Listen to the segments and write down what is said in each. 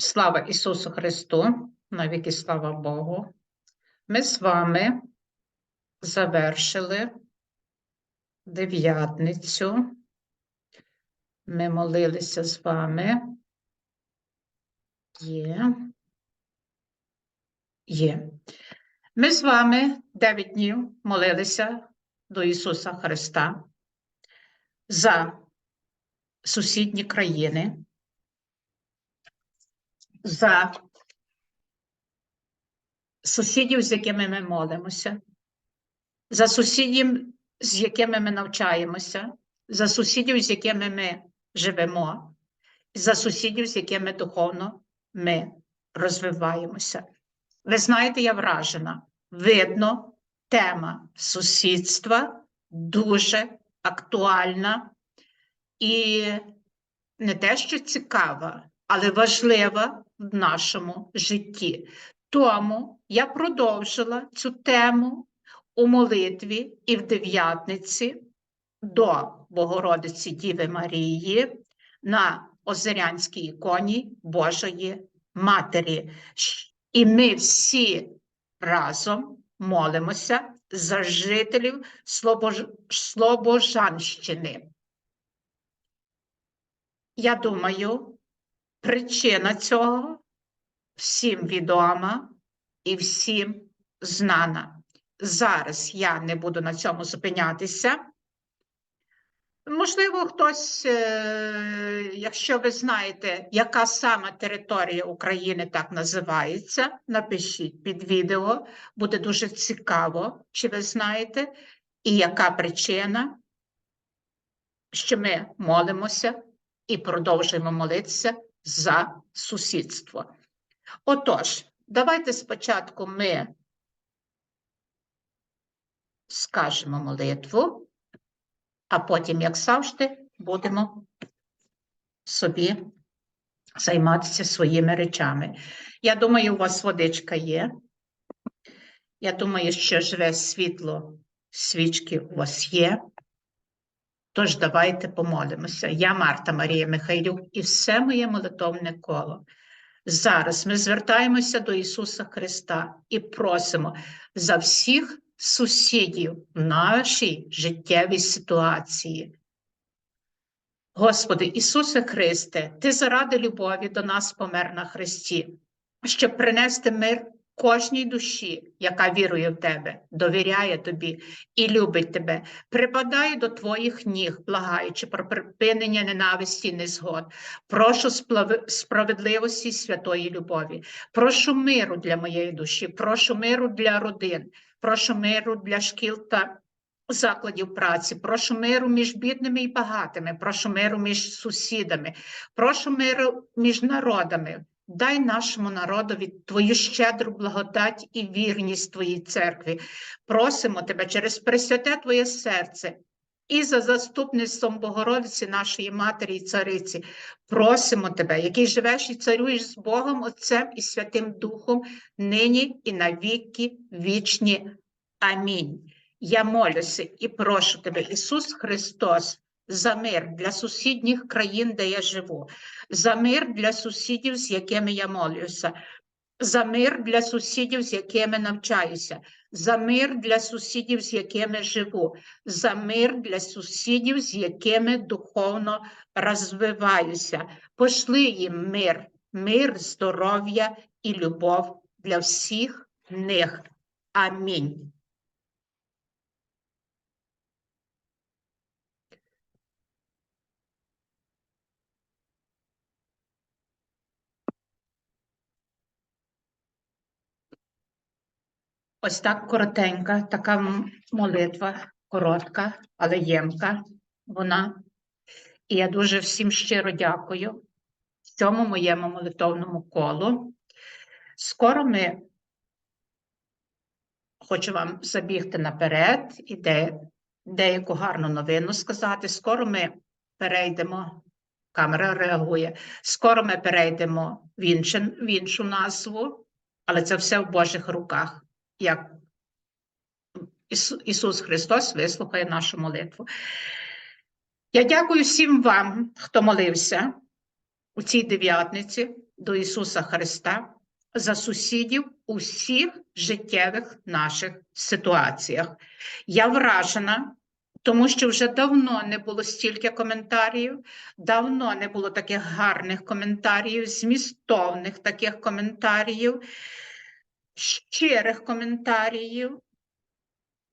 Слава Ісусу Христу, навіки слава Богу. Ми з вами завершили дев'ятницю. Ми молилися з вами. Є. Є. Ми з вами 9 днів молилися до Ісуса Христа за сусідні країни за сусідів, з якими ми молимося, за сусідів, з якими ми навчаємося, за сусідів, з якими ми живемо, за сусідів, з якими духовно ми розвиваємося. Ви знаєте, я вражена. Видно, тема сусідства дуже актуальна і не те, що цікава, але важлива в нашому житті. Тому я продовжила цю тему у молитві і в дев'ятниці до Богородиці Діви Марії на Озерянській іконі Божої Матері. І ми всі разом молимося за жителів Слобож... Слобожанщини. Я думаю, причина цього всім відома і всім знана. Зараз я не буду на цьому зупинятися. Можливо, хтось, е, якщо ви знаєте, яка саме територія України так називається, напишіть під відео, буде дуже цікаво, чи ви знаєте, і яка причина, що ми молимося і продовжуємо молитися за сусідство. Отож, давайте спочатку ми скажемо молитву, а потім, як завжди, будемо собі займатися своїми речами. Я думаю, у вас водичка є. Я думаю, що живе світло, свічки у вас є. Тож давайте помолимося. Я Марта Марія Михайлюк і все моє молитовне коло. Зараз ми звертаємося до Ісуса Христа і просимо за всіх сусідів в нашій життєвій ситуації. Господи Ісусе Христе, Ти заради любові до нас помер на Христі, щоб принести мир кожній душі, яка вірує в тебе, довіряє тобі і любить тебе, припадає до твоїх ніг, благаючи про припинення ненависті і незгод. Прошу справедливості святої любові. Прошу миру для моєї душі, прошу миру для родин, прошу миру для шкіл та. Закладів праці, прошу миру між бідними і багатими, прошу миру між сусідами, прошу миру між народами, Дай нашому народові Твою щедру благодать і вірність Твоїй церкві. Просимо Тебе через пресвяте Твоє серце і за заступництвом Богородиці, нашої Матері і Цариці. Просимо Тебе, який живеш і царюєш з Богом, Отцем і Святим Духом, нині і на віки вічні. Амінь. Я молюся і прошу Тебе, Ісус Христос за мир для сусідніх країн, де я живу, за мир для сусідів, з якими я молюся, за мир для сусідів, з якими навчаюся, за мир для сусідів, з якими живу, за мир для сусідів, з якими духовно розвиваюся. Пошли їм мир, мир, здоров'я і любов для всіх них. Амінь. Ось так коротенька, така молитва, коротка, але ємка вона. І я дуже всім щиро дякую цьому моєму молитовному колу. Скоро ми хочу вам забігти наперед і де, деяку гарну новину сказати. Скоро ми перейдемо, камера реагує, скоро ми перейдемо в, іншу, в іншу назву, але це все в Божих руках як Ісус Христос вислухає нашу молитву. Я дякую всім вам, хто молився. у цій дев'ятниці до Ісуса Христа за сусідів у всіх життєвих наших ситуаціях. Я вражена, тому що вже давно не було стільки коментарів, давно не було таких гарних коментарів, змістовних таких коментарів, щирих коментарів.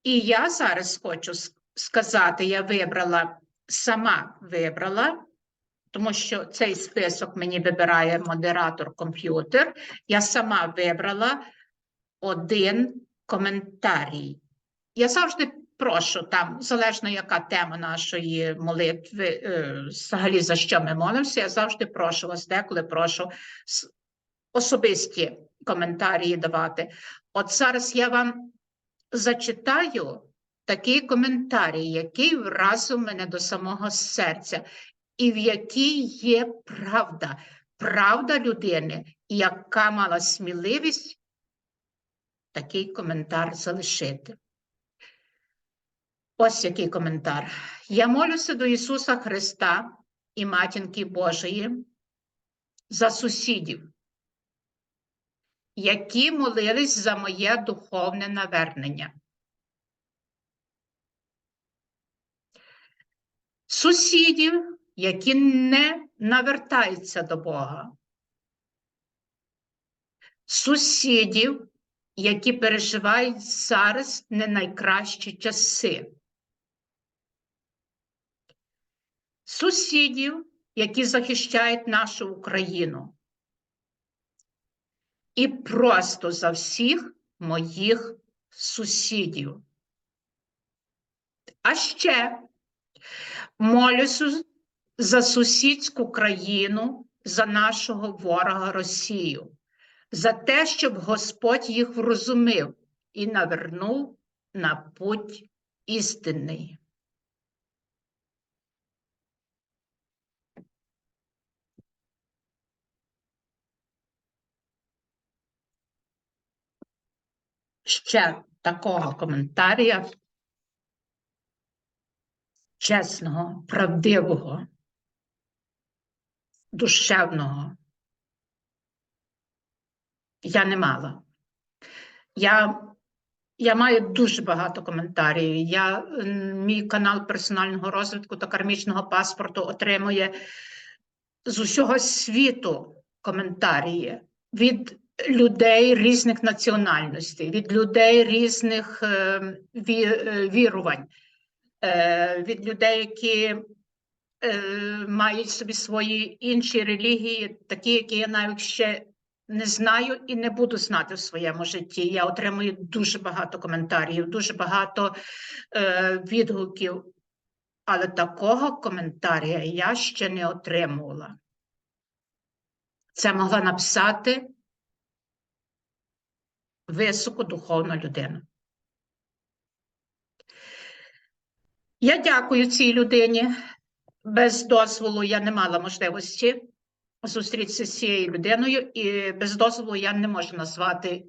І я зараз хочу сказати: я вибрала, сама вибрала, тому що цей список мені вибирає модератор комп'ютер. Я сама вибрала один коментарій. Я завжди прошу там, залежно яка тема нашої молитви, е, взагалі за що ми молимося, я завжди прошу вас, деколи прошу особисті коментарі давати. От зараз я вам зачитаю такий коментарій, який вразив мене до самого серця, і в якій є правда, правда людини, яка мала сміливість такий коментар залишити. Ось який коментар. Я молюся до Ісуса Христа і Матінки Божої за сусідів, які молились за моє духовне навернення. Сусідів, які не навертаються до Бога. Сусідів, які переживають зараз не найкращі часи. Сусідів, які захищають нашу Україну. І просто за всіх моїх сусідів. А ще молюся за сусідську країну, за нашого ворога Росію за те, щоб Господь їх врозумив і навернув на путь істинний. Ще такого коментаря чесного, правдивого, душевного я не мала. Я, я маю дуже багато коментарів. Я, мій канал персонального розвитку та кармічного паспорту отримує з усього світу коментарі від людей різних національностей, від людей різних е, е, вірувань, е, від людей, які мають собі свої інші релігії, такі, які я навіть ще не знаю і не буду знати в своєму житті. Я отримую дуже багато коментарів, дуже багато відгуків, але такого коментаря я ще не отримувала. Це могла написати високодуховна людина. Я дякую цій людині. Без дозволу я не мала можливості зустрітися з цією людиною, і без дозволу я не можу назвати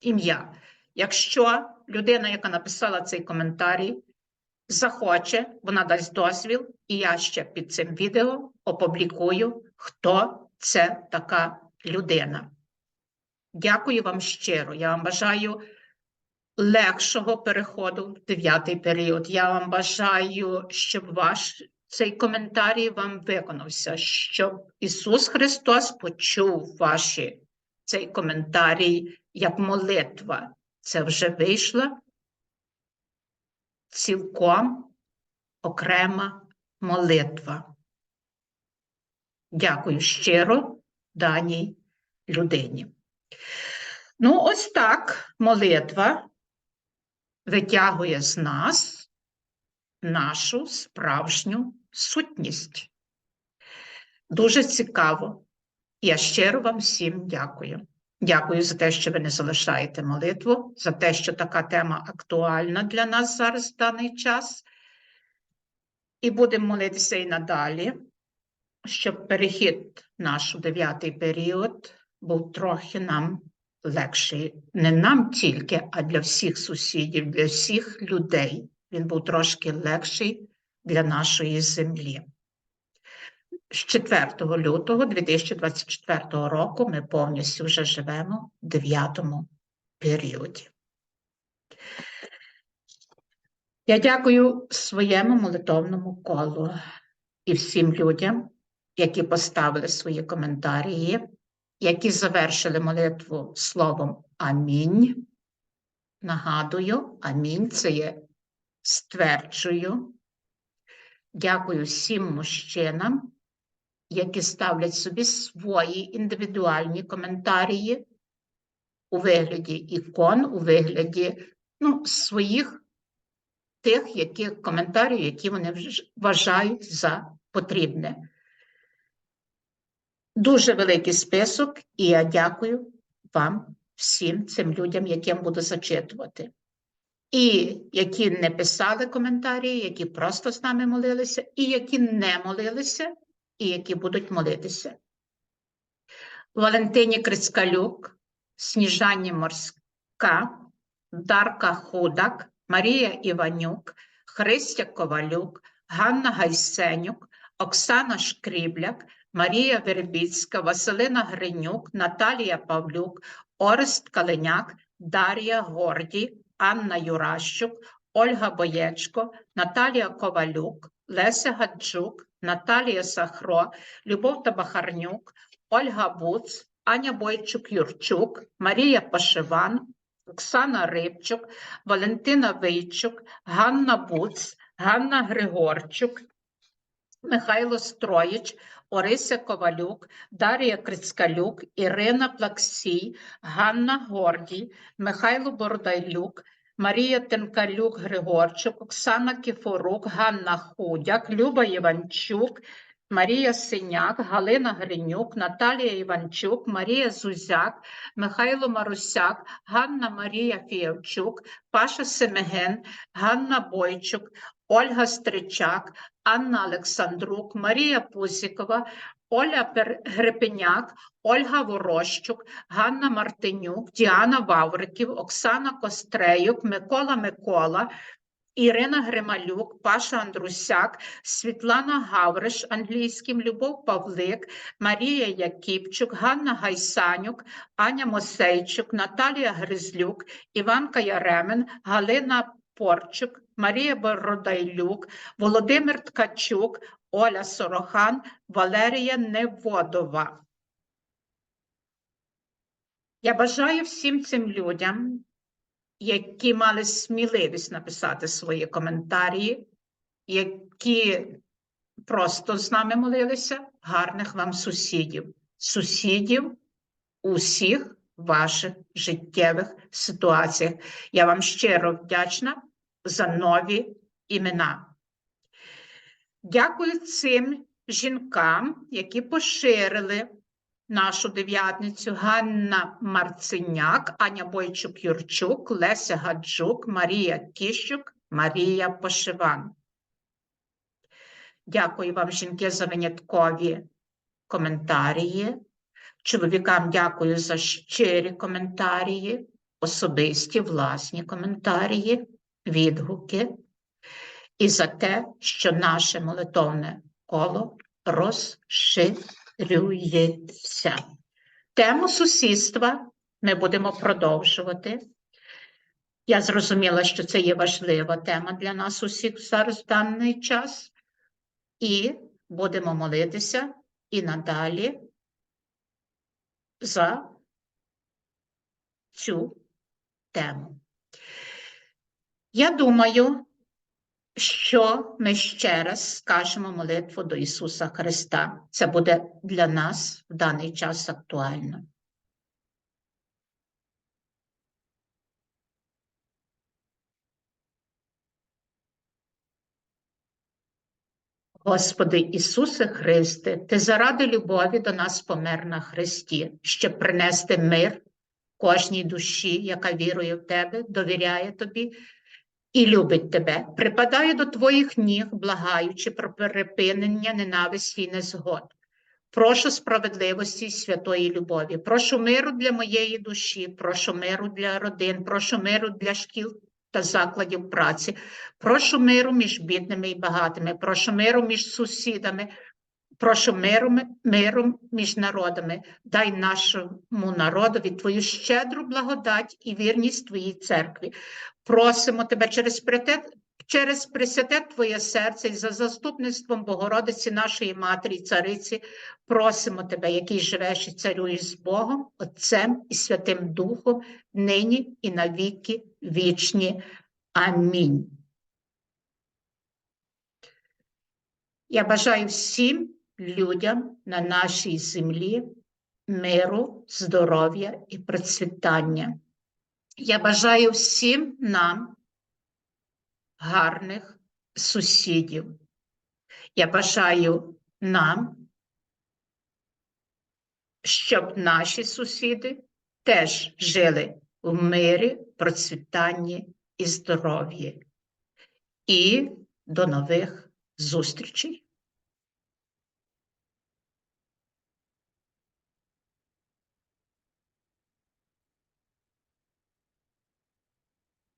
ім'я. Якщо людина, яка написала цей коментарій, захоче, вона дасть дозвіл, і я ще під цим відео опублікую, хто це така людина. Дякую вам щиро. Я вам бажаю легшого переходу в дев'ятий період. Я вам бажаю, щоб ваш цей коментарій вам виконався, щоб Ісус Христос почув ваші цей коментарій як молитва. Це вже вийшла цілком окрема молитва. Дякую щиро даній людині. Ну, ось так молитва витягує з нас нашу справжню сутність. Дуже цікаво. Я щиро вам всім дякую. Дякую за те, що ви не залишаєте молитву, за те, що така тема актуальна для нас зараз в даний час. І будемо молитися і надалі, щоб перехід наш у дев'ятий період був трохи нам легший. Не нам тільки, а для всіх сусідів, для всіх людей. Він був трошки легший для нашої землі. з 4 лютого 2024 року ми повністю вже живемо в дев'ятому періоді. Я дякую своєму молитовному колу і всім людям, які поставили свої коментарі, які завершили молитву словом Амінь. Нагадую, амінь це є стверджую. Дякую всім мужчинам, які ставлять собі свої індивідуальні коментарі у вигляді ікон, у вигляді ну, своїх тих які, коментарів, які вони вважають за потрібне. Дуже великий список, і я дякую вам всім цим людям, яким буду зачитувати. І які не писали коментарі, які просто з нами молилися, і які не молилися, і які будуть молитися. Валентині Крицкалюк, Сніжані Морська, Дарка Худак, Марія Іванюк, Христя Ковалюк, Ганна Гайсенюк, Оксана Шкрібляк, Марія Вербіцька, Василина Гринюк, Наталія Павлюк, Орест Калиняк, Дар'я Гордій, Анна Юращук, Ольга Боєчко, Наталія Ковалюк, Леся Гаджук, Наталія Сахро, Любов Табахарнюк, Ольга Буц, Аня Бойчук-Юрчук, Марія Пашиван, Оксана Рибчук, Валентина Вийчук, Ганна Буц, Ганна Григорчук, Михайло Строїч, Орися Ковалюк, Дар'я Крицкалюк, Ірина Плаксій, Ганна Гордій, Михайло Бородайлюк, Марія Тенкалюк Григорчук, Оксана Кіфорук, Ганна Худяк, Люба Іванчук, Марія Синяк, Галина Гринюк, Наталія Іванчук, Марія Зузяк, Михайло Марусяк, Ганна Марія Фіявчук, Паша Семеген, Ганна Бойчук, Ольга Стричак, Анна Олександрук, Марія Пузікова, Оля Грепеняк, Ольга Ворощук, Ганна Мартинюк, Діана Вавриків, Оксана Костреюк, Микола Микола, Ірина Грималюк, Паша Андрусяк, Світлана Гавриш, англійським, Любов Павлик, Марія Якіпчук, Ганна Гайсанюк, Аня Мосейчук, Наталія Гризлюк, Іванка Яремен, Галина Порчук, Марія Бородайлюк, Володимир Ткачук, Оля Сорохан, Валерія Неводова. Я бажаю всім цим людям, які мали сміливість написати свої коментарі, які просто з нами молилися, гарних вам сусідів, сусідів у всіх ваших життєвих ситуаціях. Я вам щиро вдячна за нові імена. Дякую цим жінкам, які поширили нашу дев'ятницю Ганна Марциняк, Аня Бойчук-Юрчук, Леся Гаджук, Марія Кіщук, Марія Пошиван. Дякую вам, жінки, за виняткові коментарі. Чоловікам дякую за щирі коментарі, особисті власні коментарі, відгуки і за те, що наше молитовне коло розширюється. Тему сусідства ми будемо продовжувати. Я зрозуміла, що це є важлива тема для нас усіх зараз в даний час, і будемо молитися і надалі за цю тему. Я думаю, що ми ще раз скажемо молитву до Ісуса Христа. Це буде для нас в даний час актуально. Господи Ісусе Христе, Ти заради любові до нас помер на Христі, щоб принести мир кожній душі, яка вірує в Тебе, довіряє Тобі і любить Тебе. Припадаю до Твоїх ніг, благаючи про перепинення ненависті і незгод. Прошу справедливості і святої любові. Прошу миру для моєї душі, прошу миру для родин, прошу миру для шкіл та закладів праці. Прошу миру між бідними і багатими, прошу миру між сусідами, Прошу миру, миру між народами, дай нашому народові твою щедру благодать і вірність твоїй церкві. Просимо тебе через притет, через присвяте Твоє серце і за заступництвом Богородиці нашої Матері і Цариці, просимо тебе, який живеш і царюєш з Богом, Отцем і Святим Духом, нині і навіки вічні. Амінь. Я бажаю всім людям на нашій землі миру, здоров'я і процвітання. Я бажаю всім нам гарних сусідів. Я бажаю нам, щоб наші сусіди теж жили в мирі, процвітанні і здоров'ї. І до нових зустрічей.